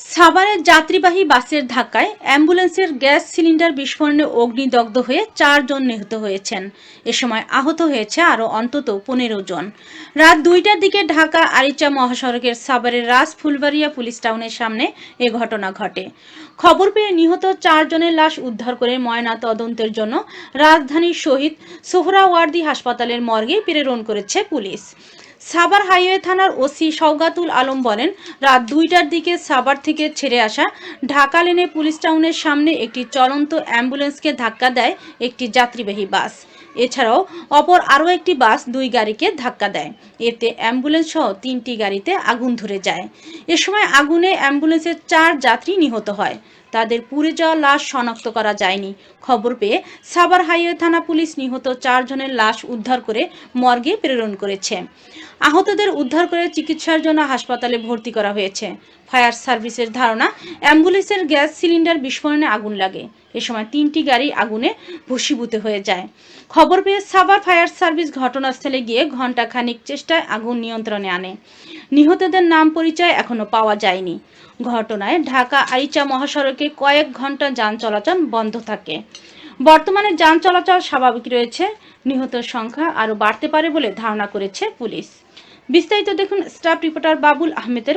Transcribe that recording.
সাভারের যাত্রীবাহী বাসের ধাক্কায় অ্যাম্বুলেন্সের গ্যাস সিলিন্ডার বিস্ফোরণে অগ্নিদগ্ধ হয়ে চারজন নিহত হয়েছেন। এ সময় আহত হয়েছে আরও অন্তত পনেরো জন। রাত দুইটার দিকে ঢাকা আরিচা মহাসড়কের সাভারের রাজ ফুলবাড়িয়া পুলিশ টাউনের সামনে এ ঘটনা ঘটে। খবর পেয়ে নিহত চারজনের লাশ উদ্ধার করে ময়না তদন্তের জন্য রাজধানীর শহীদ সোহরাওয়ার্দী হাসপাতালের মর্গে প্রেরণ করেছে পুলিশ। সাভার হাইওয়ে থানার ওসি সৌগাতুল আলম বলেন, রাত দুইটার দিকে সাভার থেকে ছেড়ে আসা ঢাকা লেনে পুলিশ টাউনের সামনে একটি চলন্ত অ্যাম্বুলেন্সকে ধাক্কা দেয় একটি যাত্রীবাহী বাস। এছাড়াও অপর আরও একটি বাস দুই গাড়িকে ধাক্কা দেয়। এতে অ্যাম্বুলেন্স সহ তিনটি গাড়িতে আগুন ধরে যায়। এ সময় আগুনে অ্যাম্বুলেন্সের চার যাত্রী নিহত হয়। তাদের পুড়ে যাওয়া লাশ শনাক্ত করা যায়নি। খবর পেয়ে সাবার হাইওয়ে থানা পুলিশ নিহত চারজনের লাশ উদ্ধার করে মর্গে প্রেরণ করেছে। আহতদের উদ্ধার করে চিকিৎসার জন্য হাসপাতালে ভর্তি করা হয়েছে। ফায়ার সার্ভিসের ধারণা, অ্যাম্বুলেন্সের গ্যাস সিলিন্ডার বিস্ফোরণে আগুন লাগে। এ সময় তিনটি গাড়ি আগুনে ভস্মীভূত হয়ে যায়। খবর পেয়ে সাভার ফায়ার সার্ভিস ঘটনাস্থলে গিয়ে ঘণ্টা খানিক চেষ্টায় আগুন নিয়ন্ত্রণে আনে। নিহতদের নাম পরিচয় এখনও পাওয়া যায়নি। ঘটনায় ঢাকা আইচা মহাসড়কে কয়েক ঘণ্টা যান চলাচল বন্ধ থাকে। বর্তমানে যান চলাচল স্বাভাবিক রয়েছে, নিহত সংখ্যা আরও বাড়তে পারে বলে ধারণা করেছে পুলিশ। বিস্তারিত দেখুন স্টাফ রিপোর্টার বাবুল আহমেদের